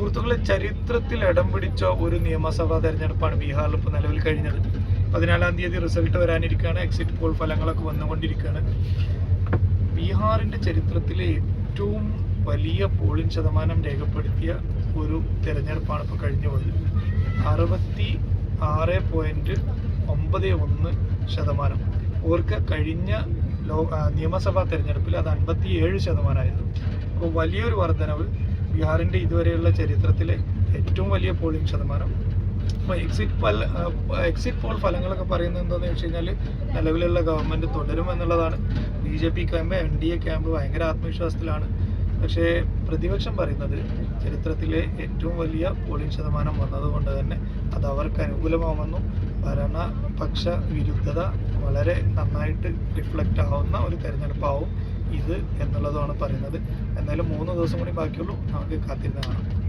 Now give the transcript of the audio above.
സുഹൃത്തുക്കളെ ചരിത്രത്തിൽ ഇടം പിടിച്ച ഒരു നിയമസഭാ തെരഞ്ഞെടുപ്പാണ് ബീഹാറിൽ ഇപ്പോൾ നിലവിൽ കഴിഞ്ഞത്. പതിനാലാം തീയതി റിസൾട്ട് വരാനിരിക്കുകയാണ്. എക്സിറ്റ് പോൾ ഫലങ്ങളൊക്കെ വന്നുകൊണ്ടിരിക്കുകയാണ്. ബീഹാറിന്റെ ചരിത്രത്തിലെ ഏറ്റവും വലിയ പോളിംഗ് ശതമാനം രേഖപ്പെടുത്തിയ ഒരു തെരഞ്ഞെടുപ്പാണ് ഇപ്പോൾ കഴിഞ്ഞു പോയത്. അറുപത്തി ആറ് പോയിന്റ് ഒമ്പത് ഒന്ന് ശതമാനം. ഓർക്ക് കഴിഞ്ഞ ലോ നിയമസഭാ തെരഞ്ഞെടുപ്പിൽ അത് അൻപത്തി ഏഴ് ശതമാനമായിരുന്നു. അപ്പോൾ വലിയൊരു വർധനവ് ബീഹാറിന്റെ ഇതുവരെയുള്ള ചരിത്രത്തിലെ ഏറ്റവും വലിയ പോളിംഗ് ശതമാനം. അപ്പോൾ എക്സിറ്റ് പല എക്സിറ്റ് പോൾ ഫലങ്ങളൊക്കെ പറയുന്നത് എന്താണെന്ന് വെച്ച് കഴിഞ്ഞാൽ നിലവിലുള്ള government തുടരുമെന്നുള്ളതാണ് B J P camp N D A camp ഭയങ്കര ആത്മവിശ്വാസത്തിലാണ്. പക്ഷേ പ്രതിപക്ഷം പറയുന്നത് ചരിത്രത്തിലെ ഏറ്റവും വലിയ പോളിംഗ് ശതമാനം വന്നതുകൊണ്ട് തന്നെ അത് അവർക്ക് അനുകൂലമാവുമെന്നും ഭരണപക്ഷ വിരുദ്ധത വളരെ നന്നായിട്ട് റിഫ്ലക്റ്റ് ആവുന്ന ഒരു തെരഞ്ഞെടുപ്പാവും. ഇത് എന്നുള്ളതാണ് പറയുന്നത്. എന്തായാലും മൂന്ന് ദിവസം കൂടി ബാക്കിയുള്ളൂ. നമുക്ക് കാത്തിരുന്ന് കാണാം.